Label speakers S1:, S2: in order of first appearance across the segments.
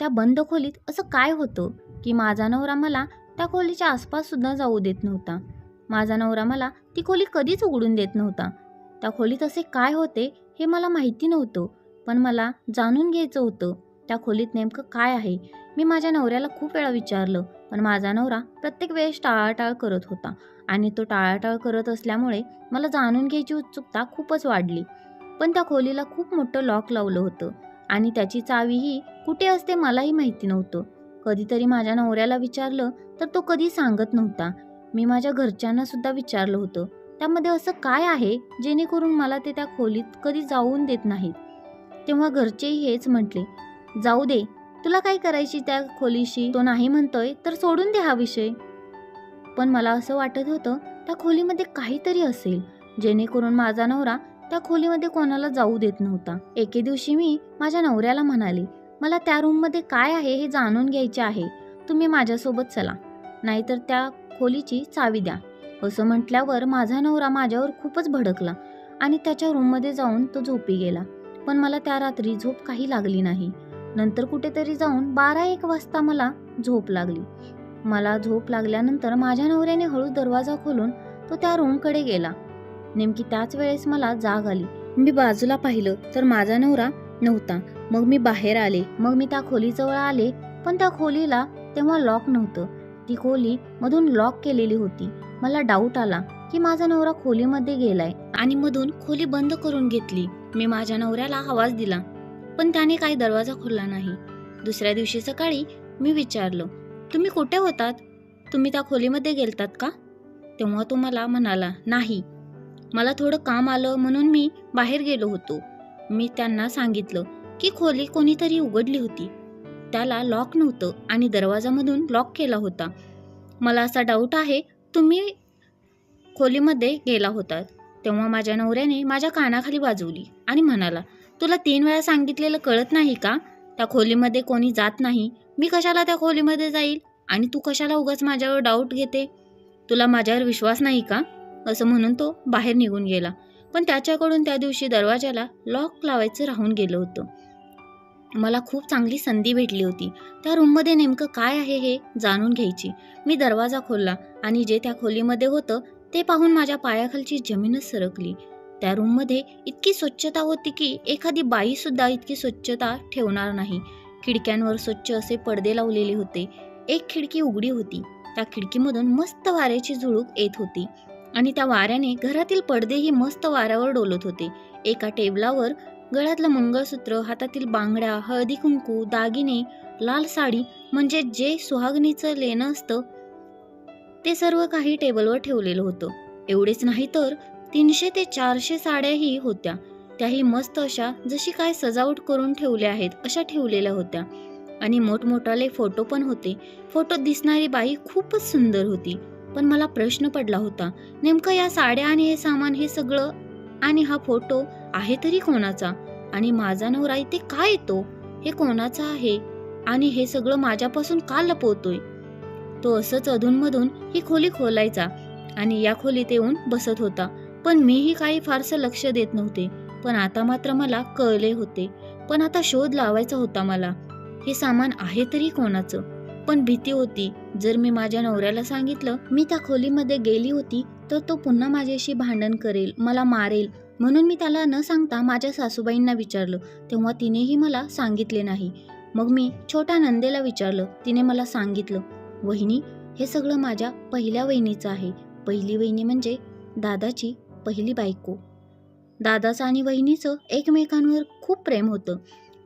S1: त्या बंद खोलीत असं काय होतं की माझा नवरा मला त्या खोलीच्या आसपास सुद्धा जाऊ देत नव्हता. माझा नवरा मला ती खोली कधीच उघडून देत नव्हता. त्या खोलीत असे काय होते हे मला माहिती नव्हतं पण मला जाणून घ्यायचं होतं त्या खोलीत नेमकं काय आहे. मी माझ्या नवऱ्याला खूप वेळा विचारलं पण माझा नवरा प्रत्येक वेळेस टाळाटाळ करत होता आणि तो टाळाटाळ करत असल्यामुळे मला जाणून घ्यायची उत्सुकता खूपच वाढली. पण त्या खोलीला खूप मोठं लॉक लावलं होतं. आणि त्याची चावीही कुठे असते मलाही माहिती नव्हतं. कधीतरी माझ्या नवऱ्याला विचारलं तर तो कधी सांगत नव्हता. मी माझ्या घरच्यांना सुद्धा विचारलं होतं. त्यामध्ये असं काय आहे जेणेकरून मला ते त्या खोलीत कधी जाऊन देत नाहीत? तेव्हा घरचेही हेच म्हटले जाऊ दे तुला काय करायची त्या खोलीशी? तो नाही म्हणतोय तर सोडून दे हा विषय. पण मला असं वाटत होतं त्या खोलीमध्ये काहीतरी असेल जेणेकरून माझा नवरा त्या खोलीमध्ये कोणाला जाऊ देत नव्हता. एके दिवशी मी माझ्या नवऱ्याला म्हणाले मला त्या रूममध्ये काय आहे हे जाणून घ्यायचे आहे. तुम्ही माझ्यासोबत चला. नाहीतर त्या खोलीची चावी द्या. असं म्हटल्यावर माझा नवरा माझ्यावर खूपच भडकला आणि त्याच्या रूममध्ये जाऊन तो झोपी गेला. पण मला त्या रात्री झोप काही लागली नाही. नंतर कुठेतरी जाऊन बारा एक वाजता मला झोप लागली. मला झोप लागल्यानंतर माझ्या नवऱ्याने हळू दरवाजा खोलून तो त्या रूमकडे गेला. नेमकी त्याच वेळेस मला जाग आली. मी बाजूला पाहिलं तर माझा नवरा नव्हता. मग मी बाहेर आले. मग मी त्या खोलीजवळ आले. पण त्या खोलीला तेव्हा लॉक नव्हतं. ती खोली मधून लॉक केलेली होती. मला डाऊट आला की माझा नवरा खोलीमध्ये गेलाय. आणि मधून खोली बंद करून घेतली. मी माझ्या नवऱ्याला आवाज दिला. पण त्याने काही दरवाजा खोलला नाही. दुसऱ्या दिवशी सकाळी मी विचारलं तुम्ही कुठे होतात? तुम्ही त्या खोलीमध्ये गेलतात का? तेव्हा तो मला म्हणाला नाही. मला थोडं काम आलं म्हणून मी बाहेर गेलो होतो. मी त्यांना सांगितलं की खोली कोणीतरी उघडली होती. त्याला लॉक नव्हतं आणि दरवाजामधून लॉक केला होता. मला असा डाऊट आहे तुम्ही खोलीमध्ये गेला होता. तेव्हा माझ्या नवऱ्याने माझ्या कानाखाली वाजवली आणि म्हणाला तुला तीन वेळा सांगितलेलं कळत नाही का? त्या खोलीमध्ये कोणी जात नाही. मी कशाला त्या खोलीमध्ये जाईल? आणि तू कशाला उगाच माझ्यावर डाऊट घेते? तुला माझ्यावर विश्वास नाही का? असं म्हणून तो बाहेर निघून गेला. पण त्याच्याकडून त्या दिवशी दरवाजाला लॉक लावायचं राहून गेलं होतं. मला खूप चांगली संधी भेटली होती. त्या रूममध्ये नेमकं काय आहे हे जाणून घ्यायची. मी दरवाजा खोलला आणि जे त्या खोलीमध्ये होतं ते पाहून माझ्या पायाखालची जमीनच सरकली. त्या रूममध्ये इतकी स्वच्छता होती की एखादी बाईसुद्धा इतकी स्वच्छता ठेवणार नाही. खिडक्यांवर स्वच्छ असे पडदे लावलेले होते. एक खिडकी उघडी होती. त्या खिडकीमधून मस्त वाऱ्याची झुळूक येत होती. आणि त्या वाऱ्याने घरातील पडदेही मस्त वाऱ्यावर डोलत होते. एका टेबलावर गळ्यातलं मंगळसूत्र हातातील बांगड्या हळदी कुंकू दागिने लाल साडी म्हणजे जे सुहागणीचं लेणं असतं ते सर्व काही टेबलवर ठेवलेलं होतं. एवढेच नाही तर तीनशे ते चारशे साड्याही होत्या. त्याही मस्त अशा जशी काय सजावट करून ठेवल्या आहेत अशा ठेवलेल्या होत्या. आणि मोठमोठाले फोटो पण होते. फोटोत दिसणारी बाई खूपच सुंदर होती. पण मला प्रश्न पडला होता नेमकं या साड्या आणि हे सामान हे सगळं आणि हा फोटो आहे तरी कोणाचा? आणि माझा नवरा इथे का येतो? हे कोणाचा आहे? आणि हे सगळं माझ्यापासून का लपवतोय? तो असंच अधूनमधून ही खोली खोलायचा आणि या खोलीत येऊन बसत होता. पण मीही काही फारसं लक्ष देत नव्हते. पण आता मात्र मला कळले होते. पण आता शोध लावायचा होता मला. हे सामान आहे तरी कोणाचं? पण भीती होती. जर मी माझ्या नवऱ्याला सांगितलं मी त्या खोलीमध्ये गेली होती तर तो पुन्हा माझ्याशी भांडण करेल मला मारेल. म्हणून मी त्याला न सांगता माझ्या सासूबाईंना विचारलं. तेव्हा तिनेही मला सांगितले नाही. मग मी छोट्या नंदेला विचारलं. तिने मला सांगितलं वहिनी हे सगळं माझ्या पहिल्या वहिनीचं आहे. पहिली वहिनी म्हणजे दादाची पहिली बायको. दादाचं आणि वहिनीचं एकमेकांवर खूप प्रेम होतं.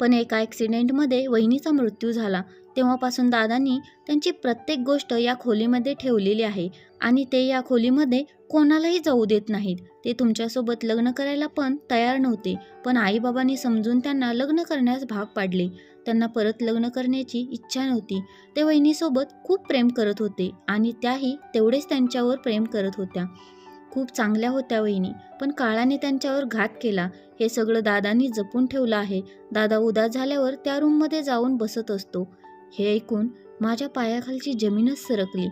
S1: पण एका ॲक्सिडेंटमध्ये वहिनीचा मृत्यू झाला. तेव्हापासून दादांनी त्यांची प्रत्येक गोष्ट या खोलीमध्ये ठेवलेली आहे आणि ते या खोलीमध्ये कोणालाही जाऊ देत नाहीत. ते तुमच्यासोबत लग्न करायला पण तयार नव्हते पण आईबाबांनी समजून त्यांना लग्न करण्यास भाग पाडले. त्यांना परत लग्न करण्याची इच्छा नव्हती. ते वहिनीसोबत खूप प्रेम करत होते आणि त्याही तेवढेच त्यांच्यावर प्रेम करत होत्या. खूप चांगल्या होत्या वहिनी पण काळाने त्यांच्यावर घात केला. हे सगळं दादांनी जपून ठेवलं आहे. दादा उदास झाल्यावर त्या रूममध्ये जाऊन बसत असतो. हे ऐकून माझ्या पायाखालची जमीनच सरकली.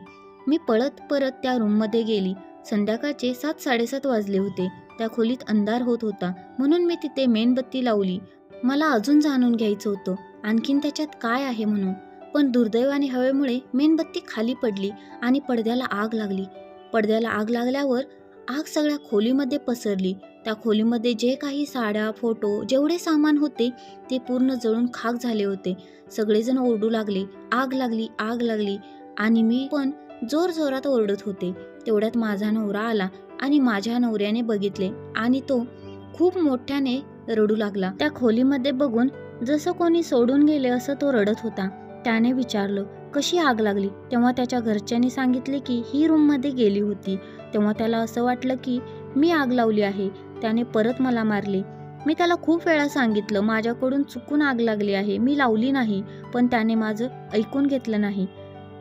S1: मी पळत परत त्या रूममध्ये गेली. संध्याकाळचे सात साडेसात वाजले होते. त्या खोलीत अंधार होत होता. म्हणून मी तिथे मेणबत्ती लावली. मला अजून जाणून घ्यायचं होतं. आणखीन त्याच्यात काय आहे म्हणून? पण दुर्दैवाने हवेमुळे मेणबत्ती खाली पडली आणि पडद्याला आग लागली. पडद्याला आग लागल्यावर आग सगळ्या खोलीमध्ये पसरली. त्या खोलीमध्ये जे काही साड्या फोटो जेवढे सामान होते ते पूर्ण जळून खाक झाले होते. सगळेजण ओरडू लागले आग लागली आग लागली. आणि मी पण जोर जोरात ओरडत होते. तेवढ्यात माझा नवरा आला आणि माझ्या नवऱ्याने बघितले आणि तो खूप मोठ्याने रडू लागला. त्या खोलीमध्ये बघून जसं कोणी सोडून गेले असं तो रडत होता. त्याने विचारलं कशी आग लागली? तेव्हा त्याच्या घरच्यांनी सांगितले की ही रूममध्ये गेली होती. तेव्हा त्याला असं वाटलं की मी आग लावली आहे. त्याने परत मला मारले. मी त्याला खूप वेळा सांगितलं माझ्याकडून चुकून आग लागली आहे मी लावली नाही पण त्याने माझं ऐकून घेतलं नाही.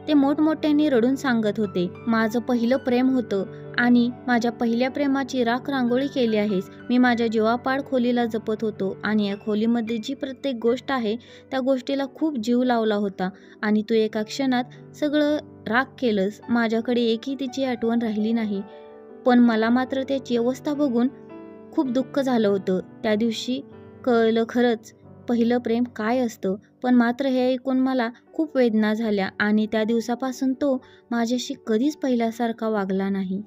S1: ते मोठमोठ्याने रडून सांगत होते माझं पहिलं प्रेम होतं आणि माझ्या पहिल्या प्रेमाची राख रांगोळी केली आहेस. मी माझ्या जीवापाड खोलीला जपत होतो आणि या खोलीमध्ये जी प्रत्येक गोष्ट आहे त्या गोष्टीला खूप जीव लावला होता आणि तू एका क्षणात सगळं राख केलंस माझ्याकडे एकही तिची आठवण राहिली नाही. पण मला मात्र त्याची अवस्था बघून खूप दुःख झालं होतं. त्या दिवशी कळलं खरंच पहिलं प्रेम काय असतं पण मात्र हे ऐकून मला खूप वेदना झाल्या आणि त्या दिवसापासून तो माझ्याशी कधीच पहिल्यासारखा वागला नाही.